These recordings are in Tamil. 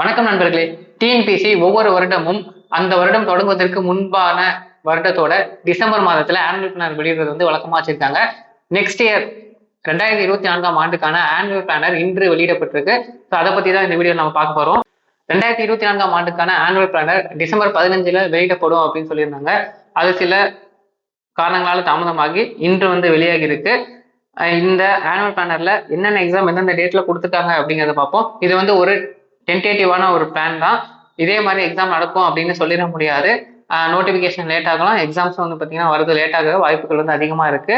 வணக்கம் நண்பர்களே. டிஎன்பிசி ஒவ்வொரு வருடமும் அந்த வருடம் தொடங்குவதற்கு முன்பான வருடத்தோட டிசம்பர் மாதத்துல ஆனுவல் பிளானர் வெளியிடுறது வந்து வழக்கமா வச்சிருக்காங்க. நெக்ஸ்ட் இயர் ரெண்டாயிரத்தி இருபத்தி நான்காம் ஆண்டுக்கான ஆனுவல் பிளானர் இன்று வெளியிடப்பட்டிருக்கு. ஸோ அதை பத்தி தான் இந்த வீடியோ நம்ம பார்க்க போறோம். ரெண்டாயிரத்தி இருபத்தி நான்காம் ஆண்டுக்கான ஆனுவல் பிளானர் டிசம்பர் பதினஞ்சுல வெளியிடப்படும் அப்படின்னு சொல்லியிருந்தாங்க. அது சில காரணங்களால தாமதமாகி இன்று வந்து வெளியாகி இருக்கு இந்த ஆனுவல் பிளானர்ல என்னென்ன எக்ஸாம் எந்தெந்த டேட்ல கொடுத்துருக்காங்க அப்படிங்கிறத பார்ப்போம். இது வந்து ஒரு டென்டேட்டிவான ஒரு பிளான் தான். இதே மாதிரி எக்ஸாம் நடக்கும் அப்படின்னு சொல்லிட முடியாது. நோட்டிஃபிகேஷன் லேட் ஆகலாம். எக்ஸாம்ஸ் வந்து பார்த்தீங்கன்னா வரது லேட் ஆக வாய்ப்புகள் வந்து அதிகமாக இருக்கு.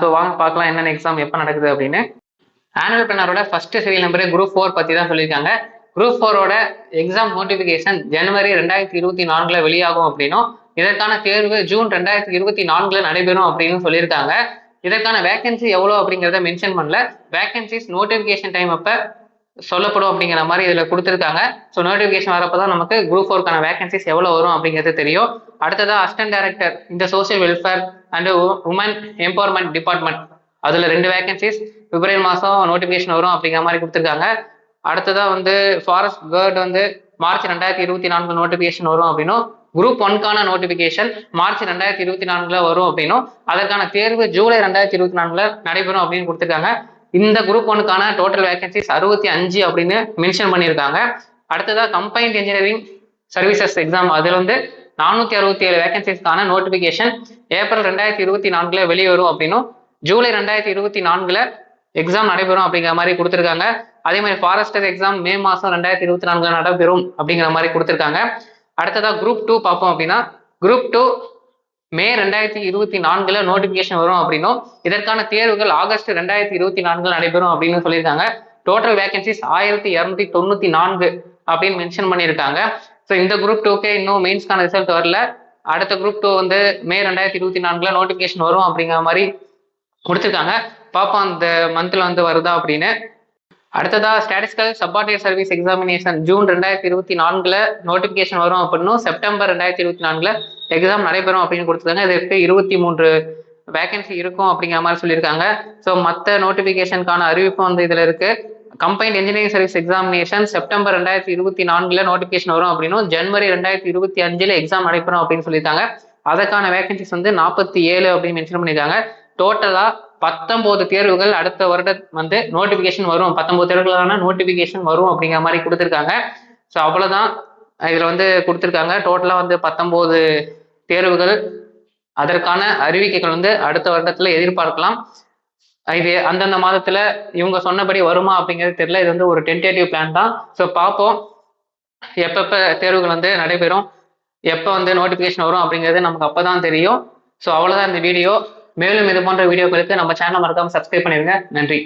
ஸோ வாங்க பார்க்கலாம் என்னென்ன எக்ஸாம் எப்போ நடக்குது அப்படின்னு. ஆனுவல் பிளானரோட ஃபர்ஸ்ட் சீரியல் நம்பரே குரூப் ஃபோர் பற்றி தான் சொல்லியிருக்காங்க. குரூப் ஃபோரோட எக்ஸாம் நோட்டிஃபிகேஷன் ஜனவரி ரெண்டாயிரத்தி இருபத்தி நான்கில் வெளியாகும் அப்படின்னும் இதற்கான தேர்வு ஜூன் ரெண்டாயிரத்தி இருபத்தி நான்கில் நடைபெறும் அப்படின்னு சொல்லியிருக்காங்க. இதற்கான வேகன்சி எவ்வளோ அப்படிங்கிறத மென்ஷன் பண்ணல. வேகன்சிஸ் நோட்டிஃபிகேஷன் டைம் அப்போ சொல்லப்படும் அப்படிங்கிற மாதிரி இதில் கொடுத்துருக்காங்க. ஸோ நோட்டிஃபிகேஷன் வரப்போ தான் நமக்கு குரூப் ஃபோருக்கான வேகன்சிஸ் எவ்வளோ வரும் அப்படிங்கிறது தெரியும். அடுத்ததாக அசிஸ்டன்ட் டைரக்டர் இந்த social welfare and women empowerment department அதில் ரெண்டு வேகன்சிஸ் பிப்ரவரி மாதம் நோட்டிஃபிகேஷன் வரும் அப்படிங்கிற மாதிரி கொடுத்துருக்காங்க. அடுத்ததாக வந்து ஃபாரஸ்ட் கேர்டு வந்து மார்ச் ரெண்டாயிரத்தி இருபத்தி நான்கு நோட்டிஃபிகேஷன் வரும் அப்படின்னும் குரூப் ஒன்கான நோட்டிஃபிகேஷன் மார்ச் ரெண்டாயிரத்தி இருபத்தி நான்குல வரும் அப்படின்னும் அதற்கான தேர்வு ஜூலை ரெண்டாயிரத்தி இருபத்தி நான்குல நடைபெறும் அப்படின்னு கொடுத்துருக்காங்க. இந்த குரூப் ஒனுக்கான டோட்டல் வேகன்சிஸ் அறுபத்தி அஞ்சு அப்படின்னு மென்ஷன் பண்ணியிருக்காங்க. அடுத்ததாக கம்பைன்ட் இன்ஜினியரிங் சர்வீசஸ் எக்ஸாம் அதில் வந்து நானூற்றி அறுபத்தி ஏழு வேகன்சிஸ்க்கான நோட்டிஃபிகேஷன் ஏப்ரல் ரெண்டாயிரத்தி இருபத்தி நான்குல வெளிவரும் அப்படின்னும் ஜூலை ரெண்டாயிரத்தி இருபத்தி நான்கில் எக்ஸாம் நடைபெறும் அப்படிங்கிற மாதிரி கொடுத்துருக்காங்க. அதே மாதிரி ஃபாரஸ்டர் எக்ஸாம் மே மாதம் ரெண்டாயிரத்தி இருபத்தி நான்கில் நடைபெறும் அப்படிங்கிற மாதிரி கொடுத்துருக்காங்க. அடுத்ததாக குரூப் டூ பார்ப்போம் அப்படின்னா குரூப் டூ மே ரெண்டாயிரத்தி இருபத்தி நான்குல நோட்டிபிகேஷன் வரும் அப்படின்னும் இதற்கான தேர்வுகள் ஆகஸ்ட் ரெண்டாயிரத்தி இருபத்தி நான்குல நடைபெறும் அப்படின்னு சொல்லியிருக்காங்க. டோட்டல் வேகன்சிஸ் ஆயிரத்தி இரநூத்தி தொண்ணூத்தி நான்கு அப்படின்னு மென்ஷன் பண்ணியிருக்காங்க. ஸோ இந்த குரூப் டூக்கே இன்னும் மெயின்ஸ்க்கான ரிசல்ட் வரல. அடுத்த குரூப் டூ வந்து மே ரெண்டாயிரத்தி இருபத்தி நான்குல நோட்டிபிகேஷன் வரும் அப்படிங்கிற மாதிரி கொடுத்துருக்காங்க. பாப்பா அந்த மந்த்ல வந்து வருதா அப்படின்னு. அடுத்ததா statistical subordinate service examination June ரெண்டாயிரத்தி இருபத்தி நான்குல நோட்டிபிகேஷன் வரும் அப்படின்னும் செப்டம்பர் ரெண்டாயிரத்தி இருபத்தி நான்குல எக்ஸாம் நடைபெறும் அப்படின்னு கொடுத்துருக்காங்க. இதற்கு இருபத்தி மூன்று வேகன்சி இருக்கும் அப்படிங்கிற மாதிரி சொல்லியிருக்காங்க. ஸோ மற்ற நோட்டிபிகேஷனுக்கான அறிவிப்பு வந்து இதில் இருக்கு. Combined engineering service examination September ரெண்டாயிரத்தி இருபத்தி நான்குல நோட்டிஃபிகேஷன் வரும் அப்படின்னும் ஜனவரி ரெண்டாயிரத்தி இருபத்தி அஞ்சுல எக்ஸாம் நடைபெறும் அப்படின்னு சொல்லியிருக்காங்க. அதற்கான வேகன்சிஸ் வந்து நாற்பத்தி ஏழு அப்படின்னு மென்ஷன் பண்ணியிருக்காங்க. டோட்டலாக பத்தொன்பது தேர்வுகள் அடுத்த வருடம் வந்து நோட்டிபிகேஷன் வரும். பத்தொன்பது தேர்வுகளான நோட்டிபிகேஷன் வரும் அப்படிங்கிற மாதிரி கொடுத்துருக்காங்க. ஸோ அவ்வளோதான் இதில் வந்து கொடுத்துருக்காங்க. டோட்டலாக வந்து பத்தொம்போது தேர்வுகள். அதற்கான அறிவிக்கைகள் வந்து அடுத்த வருடத்தில் எதிர்பார்க்கலாம். இது அந்தந்த மாதத்தில் இவங்க சொன்னபடி வருமா அப்படிங்கிறது தெரியல. இது வந்து ஒரு டென்டேட்டிவ் பிளான் தான். ஸோ பார்ப்போம். எப்பப்போ தேர்வுகள் வந்து நடைபெறும். எப்போ வந்து நோட்டிஃபிகேஷன் வரும் அப்படிங்கிறது நமக்கு அப்போ தான் தெரியும். ஸோ அவ்வளோதான் இந்த வீடியோ மேலும் இது போன்ற வீடியோக்களுக்கு நம்ம சேனல் மறக்காம சப்ஸ்கிரைப் பண்ணிருங்க நன்றி.